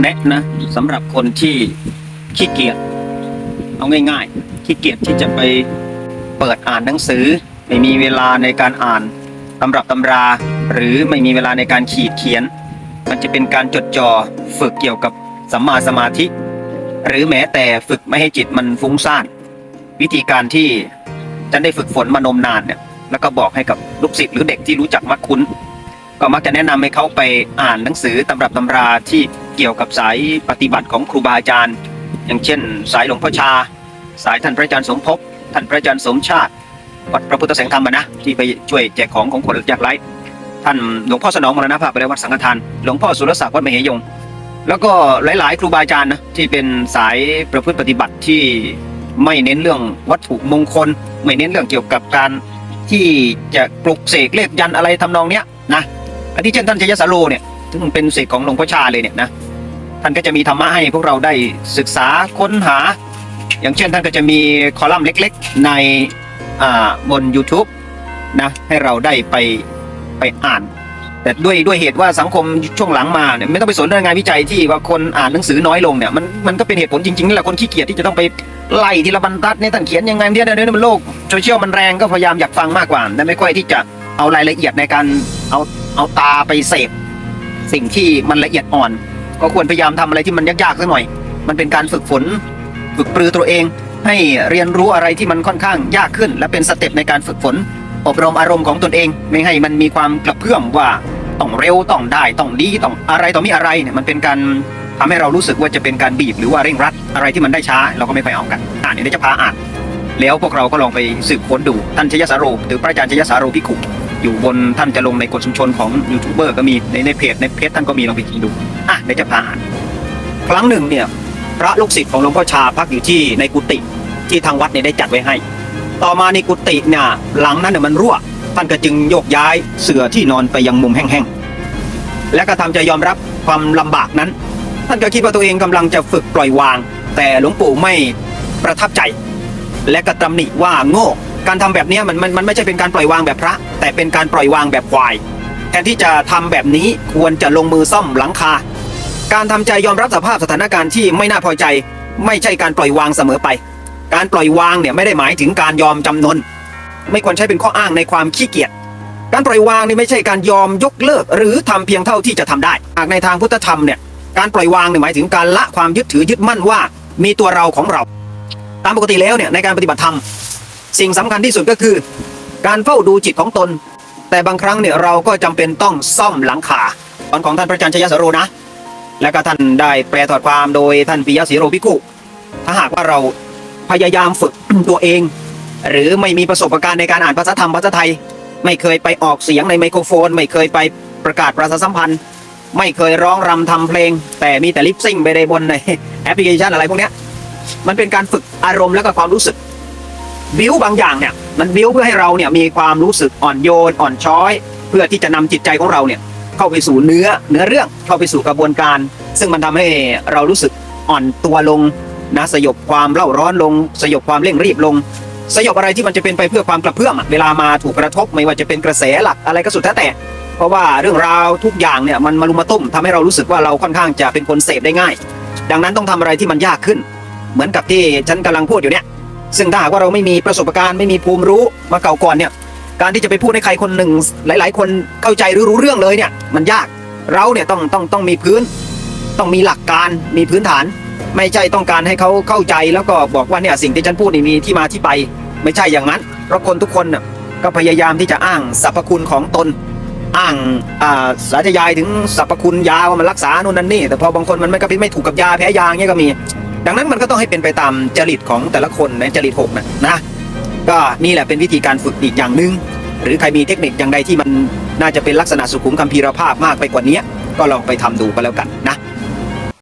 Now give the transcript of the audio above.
แนะนะสำหรับคนที่ขี้เกียจเอาง่าย ๆ ขี้เกียจที่จะไปเปิดอ่านหนังสือ ไม่มีเวลาในการอ่านตำรับตำรา หรือไม่มีเวลาในการขีดเขียน มันจะเป็นการจดจ่อฝึกเกี่ยวกับสัมมาสมาธิ หรือแม้แต่ฝึกไม่ให้จิตมันฟุ้งซ่านวิธีการที่จะได้ฝึกฝนมานมนานเนี่ยแล้วก็บอกให้กับลูกศิษย์หรือเด็กที่รู้จักมักคุ้น ก็มักจะแนะนำให้เขาไปอ่านหนังสือตำรับตำราที่ เกี่ยวกับสายปฏิบัติของครูบาอาจารย์ อย่างเช่น สายหลวงพ่อชา สายท่านพระอาจารย์สมภพท่านพระอาจารย์สมชาติวัดพระพุทธแสงธรรมนะที่ไปช่วยแจกของของคนยากไร้ท่านหลวงพ่อสนองมรณภาพไปแล้ววัดสังฆทานหลวงพ่อสุรศักดิ์วัดมเหยง แล้วก็หลาย ๆ ครูบาอาจารย์นะที่เป็นสายประพฤติปฏิบัติที่ไม่เน้นเรื่องวัตถุมงคล ไม่เน้นเรื่องเกี่ยวกับการที่จะปลุกเสกเลขยันอะไรทำนองเนี้ยนะอันที่เช่นท่านชยสาโรเนี่ยซึ่งเป็นเสกของหลวงพ่อชาเลยเนี่ยนะ ท่านก็จะมีธรรมะให้พวกเราได้ศึกษาค้นหา อย่างเช่นท่านก็จะมีคอลัมน์เล็กๆ ในบน YouTube นะให้เราได้ไปไปอ่าน แต่ด้วยด้วยเหตุว่าสังคมช่วงหลังมาเนี่ยไม่ต้องไปสนเรื่องงานวิจัยที่ว่าคนอ่านหนังสือน้อยลงเนี่ยมันมันก็เป็นเหตุผลจริงๆนี่แหละคนขี้เกียจที่จะต้องไปไล่ทีละบรรทัดเนี่ยท่านเขียนยังไงเนี่ยเดี๋ยวนี้มันโลกโซเชียลมันแรงก็พยายามอยากฟังมากกว่าแต่ไม่ค่อยที่จะเอารายละเอียดในการเอาเอาตาไปเสพสิ่งที่มันละเอียดอ่อน ก็ควรพยายามทำอะไรที่มันยากๆสักหน่อย มันเป็นการฝึกฝน ฝึกปรือตัวเอง ให้เรียนรู้อะไรที่มันค่อนข้างยากขึ้น และเป็นสเต็ปในการฝึกฝน อบรมอารมณ์ของตนเอง ไม่ให้มันมีความกระเพื่อมว่าต้องเร็วต้องได้ต้องดีต้องอะไรต่อมีอะไรเนี่ยมันเป็นการทำให้เรารู้สึกว่าจะเป็นการบีบหรือว่าเร่งรัด อะไรที่มันได้ช้าเราก็ไม่ค่อยเอากัน อ่านเดี๋ยวจะพาอ่าน แล้วพวกเราก็ลองไปสืบค้นดูท่านชยสาโรหรือพระอาจารย์ชยสาโรพิขุอยู่บนท่านจะลงในกฎชุมชนของยูทูบเบอร์ก็มีในในเพจในเพจท่านก็มีลองไปดู อะเดี๋ยวจะพาอ่านครั้งหนึ่งเนี่ย พระลูกศิษย์ของหลวงพ่อชาพักอยู่ที่ในกุฏิที่ทางวัดเนี่ยได้จัดไว้ให้ ต่อมาในกุฏิเนี่ยหลังนั้นเนี่ยมันรั่ว ท่านก็จึงโยกย้ายเสื่อที่นอนไปยังมุมแห้งๆ และก็ทำใจยอมรับความลำบากนั้น ท่านก็คิดว่าตัวเองกำลังจะฝึกปล่อยวาง แต่หลวงปู่ไม่ประทับใจ และก็ตำหนิว่าโง่การทำแบบนี้มันมันมันไม่ใช่เป็นการปล่อยวางแบบพระ แต่เป็นการปล่อยวางแบบควาย แทนที่จะทำแบบนี้ควรจะลงมือซ่อมหลังคา การทำใจยอมรับสภาพสถานการณ์ที่ไม่น่าพอใจ ไม่ใช่การปล่อยวางเสมอไป การปล่อยวางเนี่ยไม่ได้หมายถึงการยอมจำนน ไม่ควรใช้เป็นข้ออ้างในความขี้เกียจการปล่อยวางนี่ไม่ใช่การยอมยกเลิก หรือทำเพียงเท่าที่จะทำได้หากในทางพุทธธรรมเนี่ยการปล่อยวางเนี่ยหมายถึงการละความยึดถือยึดมั่นว่า มีตัวเราของเรา ตามปกติแล้วเนี่ยในการปฏิบัติธรรม สิ่งสำคัญที่สุดก็คือ การเฝ้าดูจิตของตน แต่บางครั้งเนี่ยเราก็จำเป็นต้องซ่อมหลังคาตอนของท่านพระอาจารย์ชยสโรนะ และก็ท่านได้แปลถอดความโดยท่านปิยะศรีโรภิกุถ้าหากว่าเราพยายามฝึกตัวเอง หรือไม่มีประสบการณ์ในการอ่านภาษาธรรมภาษาไทย ไม่เคยไปออกเสียงในไมโครโฟน ไม่เคยไปประกาศประชาสัมพันธ์ ไม่เคยร้องรำทำเพลง แต่มีแต่ลิปซิ่งไปในบนในแอปพลิเคชันอะไรพวกนี้มันเป็นการฝึกอารมณ์และก็ความรู้สึกบิวบางอย่างเนี่ยมันบิวเพื่อให้เราเนี่ยมีความรู้สึกอ่อนโยนอ่อนช้อย เพื่อที่จะนำจิตใจของเราเนี่ย เข้าไปสู่เนื้อเนื้อเรื่องเข้าไปสู่กระบวนการ ซึ่งมันทำให้เรารู้สึกอ่อนตัวลงนะสยบความเล่าร้อนลง สยบความเร่งรีบลง สยบอะไรที่มันจะเป็นไปเพื่อความกระเพื่อมเวลามาถูกกระทบไม่ว่าจะเป็นกระแสหลักอะไรก็สุดแท้แต่ เพราะว่าเรื่องราวทุกอย่างเนี่ยมันมารุมมาตุ้มทำให้เรารู้สึกว่าเราค่อนข้างจะเป็นคนเสพได้ง่าย ดังนั้นต้องทำอะไรที่มันยากขึ้น เหมือนกับที่ฉันกำลังพูดอยู่เนี่ยซึ่งถ้าหากว่าเราไม่มีประสบการณ์ไม่มีภูมิรู้มาเก่าก่อนเนี่ย การที่จะไปพูดให้ใครคนหนึ่ง หลาย ๆ คนเข้าใจหรือรู้เรื่องเลยเนี่ย มันยากเราเนี่ยต้องต้องต้องมีพื้น ต้องมีหลักการมีพื้นฐาน ไม่ใช่ต้องการให้เขาเข้าใจแล้วก็บอกว่าเนี่ยสิ่งที่ฉันพูดนี่มีที่มาที่ไป ไม่ใช่อย่างนั้นเพราะคนทุกคนน่ะก็พยายามที่จะอ้างสรรพคุณของตนอ้างอ่าสาธยายถึงสรรพคุณยาว่ามันรักษาโน่นนั่นนี่แต่พอบางคนมันไม่ก็ไม่ถูกกับยาแพ้ยาเงี้ยก็มี ดังนั้นมันก็ต้องให้เป็นไปตามจริตของแต่ละคนในจริตหกนะนะ ก็นี่แหละเป็นวิธีการฝึกอีกอย่างหนึ่งหรือใครมีเทคนิคอย่างใดที่มันน่าจะเป็นลักษณะสุขุมคัมภีรภาพมากไปกว่านี้ ก็ลองไปทำดูก็แล้วกันนะ